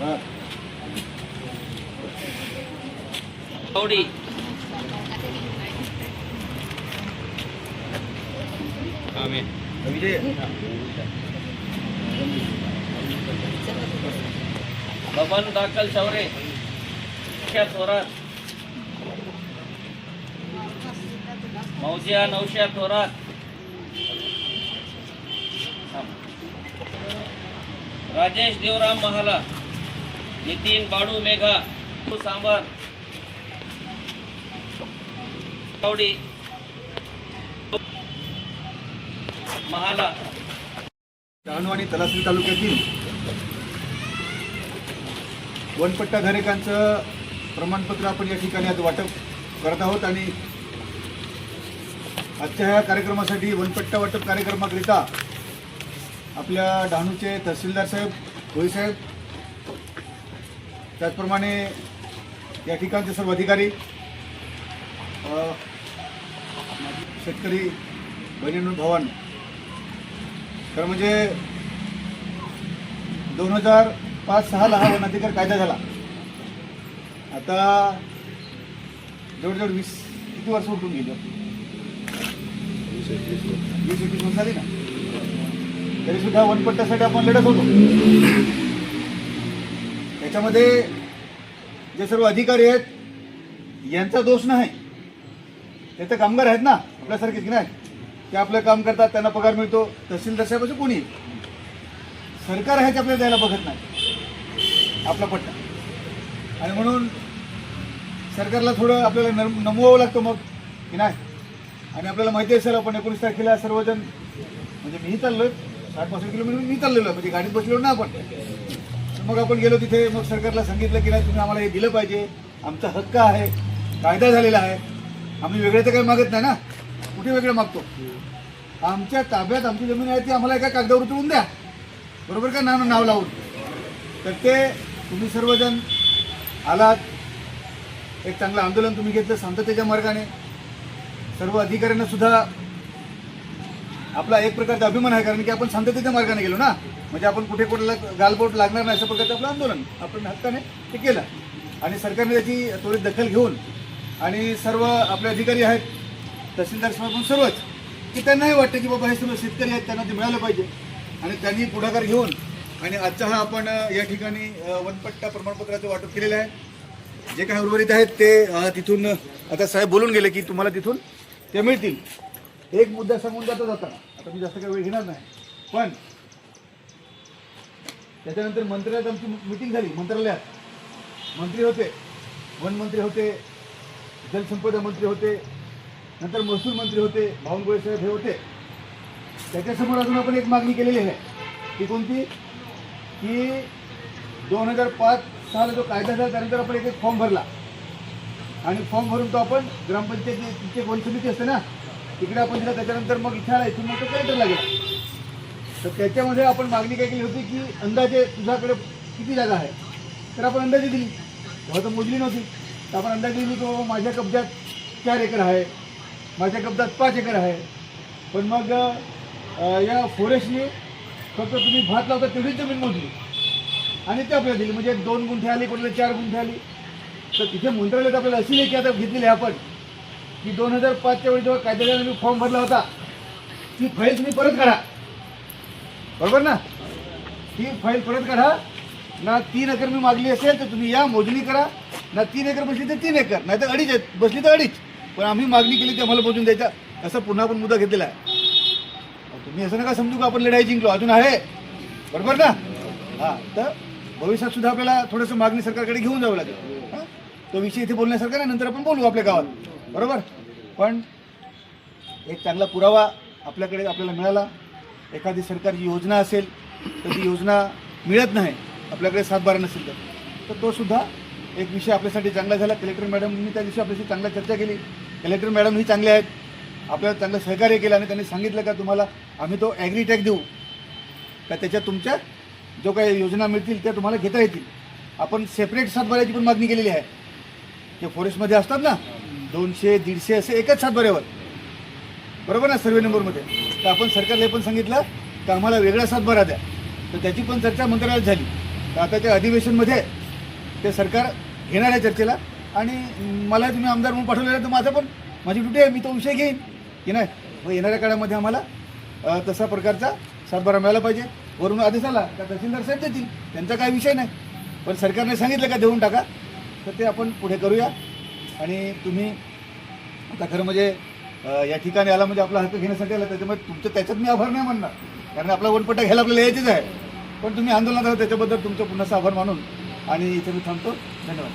कवडी बबन दाखल शौरे मुख्या थोरात. मौजिया नवश्या थोरात. राजेश देवराम महाला. नितीन बाडू मेघा सांबर कवडी महाला. डहाणू आणि तलासरी तालुक्यातील वनपट्टा घरेकांचं प्रमाणपत्र आपण या ठिकाणी आज वाटप करत आहोत आणि आजच्या ह्या कार्यक्रमासाठी वनपट्टा वाटप कार्यक्रमाकरिता आपल्या डहाणूचे तहसीलदार साहेब भोईसाहेब त्याचप्रमाणे या ठिकाणचे सर्व अधिकारी शेतकरी बहिणींनो भवन खरं म्हणजे दोन हजार पाच सहाला हा वन अधिकार कायदा झाला. आता जवळजवळ वीस किती वर्ष उठून गेली? वीस एकवीस वर्ष झाली ना? तरीसुद्धा वनपट्ट्यासाठी आपण लढत होतो. त्याच्यामध्ये जे सर्व अधिकारी आहेत यांचा दोष नाही. ते तर कामगार आहेत ना आपल्यासारखेच की नाही? ते आपलं काम करतात त्यांना पगार मिळतो तहसीलदार साहेबाचं कोणी? सरकार आहे ते आपल्याला द्यायला बघत नाही. आपला पट्टा. आणि म्हणून सरकारला थोडं आपल्याला नम नमवावं लागतं मग की नाही? आणि आपल्याला माहिती असेल आपण एकोणीस तारखेला सर्वजण म्हणजे मी चाललोय साठ पासष्ट किलोमीटर मी चाललेलो आहे म्हणजे गाडीत बसलो ना आपण. मग आपण गेलो तिथे मग सरकारला सांगितलं की नाही तुम्ही आम्हाला हे दिलं पाहिजे. आमचा हक्क आहे कायदा झालेला आहे. आम्ही वेगळे तर काही मागत नाही ना. कुठे वेगळं मागतो? आमच्या ताब्यात आमची जमीन आहे ती आम्हाला एका कागदावर उतरवून द्या. बरोबर का? नाव नाव लावून. तर ते तुम्ही सर्वजण आलात. एक चांगलं आंदोलन तुम्ही घेतलं शांततेच्या मार्गाने. सर्व अधिकाऱ्यांना सुद्धा आपला एक प्रकारचा अभिमान आहे कारण की आपण शांततेच्या मार्गाने गेलो ना. म्हणजे आपण कुठे कुठला गालबोट लागणार नाही अशा प्रकारचं आपलं आंदोलन. आपण हक्काने ते केलं. आणि सरकारने त्याची त्वरित दखल घेऊन आणि सर्व आपले अधिकारी आहेत तहसीलदार साहेब सर्वच की त्यांनाही वाटतं की बाबा हे सर्व शेतकरी आहेत त्यांना ते मिळालं पाहिजे. आणि त्यांनी पुढाकार घेऊन आणि आजचा हा आपण या ठिकाणी वनपट्टा प्रमाणपत्राचं वाटप केलेलं आहे. जे काही उर्वरित आहेत ते तिथून आता साहेब बोलून गेले की तुम्हाला तिथून ते मिळतील. एक मुद्दा सांगून जातो जाता. आता मी जास्त काही वेळ घेणार नाही. पण त्याच्यानंतर मंत्रालयात आमची मिटिंग झाली मंत्रालयात. मंत्री होते वनमंत्री होते जलसंपदा मंत्री होते नंतर महसूल मंत्री होते बावनकुळे साहेब हे होते. त्याच्यासमोर अजून आपण एक मागणी केलेली आहे. ती कोणती? की दोन हजार पाच साला जो कायदा झाला त्यानंतर आपण एक एक फॉर्म भरला. आणि फॉर्म भरून तो आपण ग्रामपंचायती तिथे समिती असते ना तिकडे आपण दिला त्याच्यानंतर मग इथे आला इथून मग तो कलेक्टरला लागेल तर त्याच्यामध्ये आपण मागणी काय केली होती की अंदाजे तुझ्याकडे किती जागा आहे? तर आपण अंदाजे दिली. तेव्हा तर मोजली नव्हती. तर आपण अंदाजे दिली तो माझ्या कब्जात चार एकर आहे माझ्या कब्जात पाच एकर आहे. पण मग या फॉरेस्टने फक्त तुम्ही भात लावता तेवढीच जमीन मोजली. आणि ते आपल्याला दिली. म्हणजे दोन गुंठे आली कोणाला चार गुंठे आली. तर तिथे मंत्रालयात आपल्याला अशी लेखी आता घेतलेली आहे आपण. की दोन हजार पाचच्या वेळी जेव्हा कायद्याने मी फॉर्म भरला होता ती फाईल तुम्ही परत काढा. बरोबर ना? ती फाईल परत काढा. ना तीन एकर मी मागली असेल तर तुम्ही या मोजणी करा. ना तीन एकर बसली तर तीन एकर नाही तर अडीच आहेत. बसली तर अडीच. पण आम्ही मागणी केली ती आम्हाला मोजून द्यायचा. असा पुन्हा पण मुद्दा घेतलेला आहे. तुम्ही असं नका समजू का आपण लढाई जिंकलो अजून आहे. बरोबर ना? हां तर भविष्यात सुद्धा आपल्याला थोडंसं मागणी सरकारकडे घेऊन जावं लागेल. हां? तो विषय इथे बोलण्यासारखा नाही नंतर आपण बोलू आपल्या गावात. बरोबर? पण एक चांगला पुरावा आपल्याकडे आपल्याला मिळाला. एखादी सरकारची योजना असेल तर ती योजना मिळत नाही. आपल्याकडे सातबारा नसेल तर. तर तो सुद्धा एक विषय आपल्यासाठी चांगला झाला. कलेक्टर मॅडमनी त्या दिवशी आपल्याशी चांगला चर्चा केली. कलेक्टर मॅडम ही चांगले आहेत. आपल्याला चांगलं सहकार्य केलं आणि त्यांनी सांगितलं का तुम्हाला आम्ही तो ॲग्रीटॅक देऊ. का त्याच्यात तुमच्या जो काही योजना मिळतील त्या तुम्हाला घेता येतील. आपण सेपरेट सातबाऱ्याची पण मागणी केलेली आहे. जे फॉरेस्टमध्ये असतात ना दोनशे दीडशे असे एकच सातबाऱ्यावर बरोबर ना सर्वे नंबरमध्ये? तर आपण सरकारला हे पण सांगितलं की आम्हाला वेगळा सातबारा द्या. तर त्याची पण चर्चा मंत्रालयात झाली. तर आताच्या अधिवेशनमध्ये ते सरकार घेणार आहे चर्चेला. आणि मला तुम्ही आमदार म्हणून पाठवलेलं तर माझं पण. माझी ड्युटी आहे मी तो विषय घेईन. की नाही. मग येणाऱ्या काळामध्ये आम्हाला तसा प्रकारचा सातबारा मिळाला पाहिजे. वरून आदेश आला का तहसीलदार साहेब देतील? त्यांचा काही विषय नाही. पण सरकारने सांगितलं का देऊन टाका? तर ते आपण पुढे करूया. आणि तुम्ही आता खरं म्हणजे या ठिकाणी आला म्हणजे आपला हक्क घेण्यासाठी आला त्याच्यामुळे तुमचं त्याच्यात मी आभार नाही म्हणणार कारण आपला वनपट्टा घ्यायला आपल्याला यायचीच आहे. पण तुम्ही आंदोलनात आहात त्याच्याबद्दल तुमचं पुन्हा आभार मानून आणि इथे मी थांबतो. धन्यवाद.